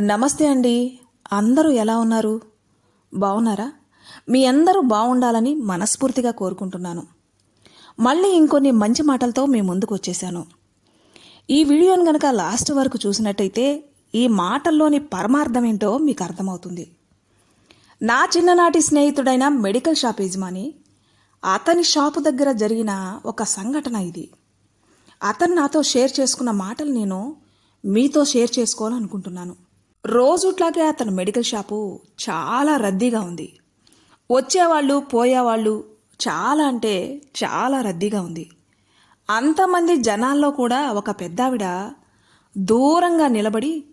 నమస్తే అండి. అందరూ ఎలా ఉన్నారు? బాగున్నారా మీ అందరూ బాగుండాలని మనస్ఫూర్తిగా కోరుకుంటున్నాను. మళ్ళీ ఇంకొన్ని మంచి మాటలతో మీ ముందుకు వచ్చేసాను ఈ వీడియోని గనక లాస్ట్ వరకు చూసినట్టయితే ఈ మాటల్లోని పరమార్థం ఏంటో మీకు అర్థమవుతుంది. నా చిన్ననాటి స్నేహితుడైన మెడికల్ షాప్ యజమాని అతని షాపు దగ్గర జరిగిన ఒక సంఘటన ఇది. అతను నాతో షేర్ చేసుకున్న మాటలు నేను మీతో షేర్ చేసుకోవాలనుకుంటున్నాను. రోజుట్లాగే అతని మెడికల్ షాపు చాలా రద్దీగా ఉంది. వచ్చేవాళ్ళు పోయేవాళ్ళు చాలా అంటే చాలా రద్దీగా ఉంది. అంతమంది జనాల్లో కూడా ఒక పెద్దావిడ దూరంగా నిలబడి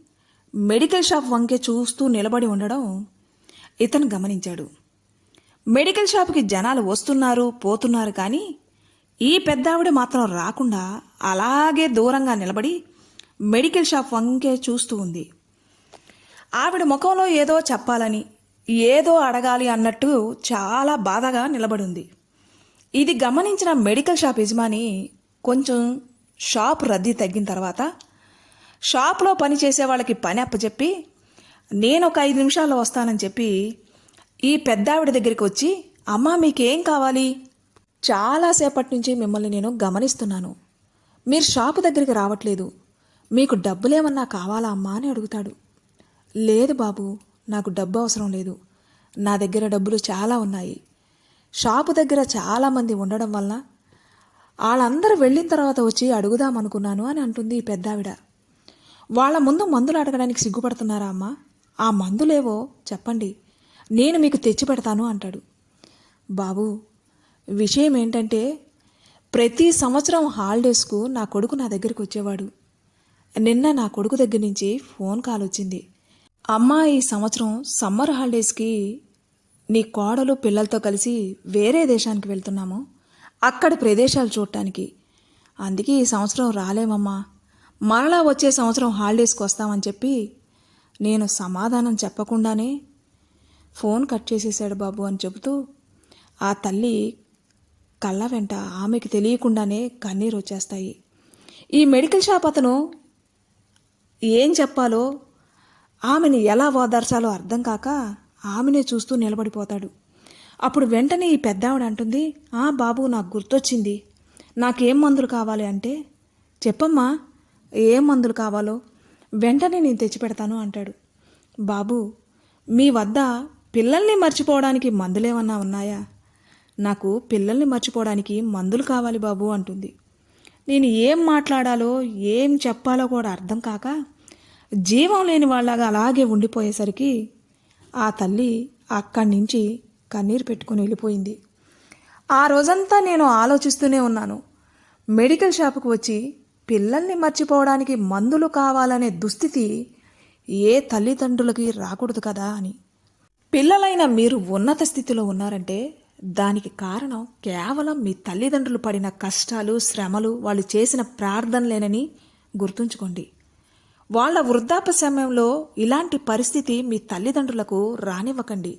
మెడికల్ షాప్ వంకే చూస్తూ నిలబడి ఉండడం ఇతను గమనించాడు. మెడికల్ షాప్కి జనాలు వస్తున్నారు పోతున్నారు కానీ ఈ పెద్దావిడ మాత్రం రాకుండా అలాగే దూరంగా నిలబడి మెడికల్ షాప్ వంకే చూస్తూ ఉంది. ఆవిడ ముఖంలో ఏదో చెప్పాలని ఏదో అడగాలి అన్నట్టు చాలా బాధగా నిలబడి ఉంది ఇది గమనించిన మెడికల్ షాప్ యజమాని కొంచెం షాప్ రద్దీ తగ్గిన తర్వాత షాప్లో పనిచేసే వాళ్ళకి పని అప్పచెప్పి నేను ఒక ఐదు నిమిషాల్లో వస్తానని చెప్పి ఈ పెద్దావిడ దగ్గరికి వచ్చి అమ్మా మీకేం కావాలి? చాలాసేపటి నుంచి మిమ్మల్ని నేను గమనిస్తున్నాను. మీరు షాపు దగ్గరికి రావట్లేదు. మీకు డబ్బులేమన్నా కావాలా అమ్మా? అని అడుగుతాడు. లేదు బాబు నాకు డబ్బు అవసరం లేదు. నా దగ్గర డబ్బులు చాలా ఉన్నాయి. షాపు దగ్గర చాలామంది ఉండడం వలన వాళ్ళందరూ వెళ్ళిన తర్వాత వచ్చి అడుగుదాం అనుకున్నాను అని అంటుంది ఈ పెద్దావిడ. వాళ్ళ ముందు మందులు అడగడానికి సిగ్గుపడుతున్నారా అమ్మా? ఆ మందులేవో? చెప్పండి. నేను మీకు తెచ్చి పెడతాను అంటాడు. బాబు విషయం ఏంటంటే ప్రతి సంవత్సరం హాలిడేస్కు నా కొడుకు నా దగ్గరికి వచ్చేవాడు. నిన్న నా కొడుకు దగ్గర నుంచి ఫోన్ కాల్ వచ్చింది. అమ్మా ఈ సంవత్సరం సమ్మర్ హాలిడేస్కి నీ కోడలు పిల్లలతో కలిసి వేరే దేశానికి వెళ్తున్నాము. అక్కడ ప్రదేశాలు చూడటానికి. అందుకే ఈ సంవత్సరం రాలేమమ్మా మరలా వచ్చే సంవత్సరం హాలిడేస్కి వస్తామని చెప్పి నేను సమాధానం చెప్పకుండానే ఫోన్ కట్ చేసేసాడు బాబు అని చెబుతూ ఆ తల్లి కళ్ళ వెంట ఆమెకి తెలియకుండానే కన్నీరు వచ్చేస్తాయి. ఈ మెడికల్ షాప్ అతను ఏం చెప్పాలో ఆమెని ఎలా ఓదార్చాలో అర్థం కాక ఆమెనే చూస్తూ నిలబడిపోతాడు. అప్పుడు వెంటనే ఈ పెద్దావిడ అంటుంది ఆ బాబు నాకు గుర్తొచ్చింది. నాకేం మందులు కావాలి అంటే చెప్పమ్మా ఏం మందులు కావాలో? వెంటనే నేను తెచ్చిపెడతాను అంటాడు. బాబు మీ వద్ద పిల్లల్ని మర్చిపోవడానికి మందులేమన్నా ఉన్నాయా? నాకు పిల్లల్ని మర్చిపోవడానికి మందులు కావాలి బాబు అంటుంది. నేను ఏం మాట్లాడాలో ఏం చెప్పాలో కూడా అర్థం కాక జీవం లేని వాళ్ళగా అలాగే ఉండిపోయేసరికి ఆ తల్లి అక్కడి నుంచి కన్నీరు పెట్టుకుని వెళ్ళిపోయింది. ఆ రోజంతా నేను ఆలోచిస్తూనే ఉన్నాను. మెడికల్ షాపుకు వచ్చి పిల్లల్ని మర్చిపోవడానికి మందులు కావాలనే దుస్థితి ఏ తల్లిదండ్రులకి రాకూడదు కదా అని. పిల్లలైన మీరు ఉన్నత స్థితిలో ఉన్నారంటే దానికి కారణం కేవలం మీ తల్లిదండ్రులు పడిన కష్టాలు శ్రమలు వాళ్ళు చేసిన ప్రార్థనలేనని గుర్తుంచుకోండి. వాళ్ళ వృద్ధాప్య సమయంలో ఇలాంటి పరిస్థితి మీ తల్లిదండ్రులకు రానివ్వకండి.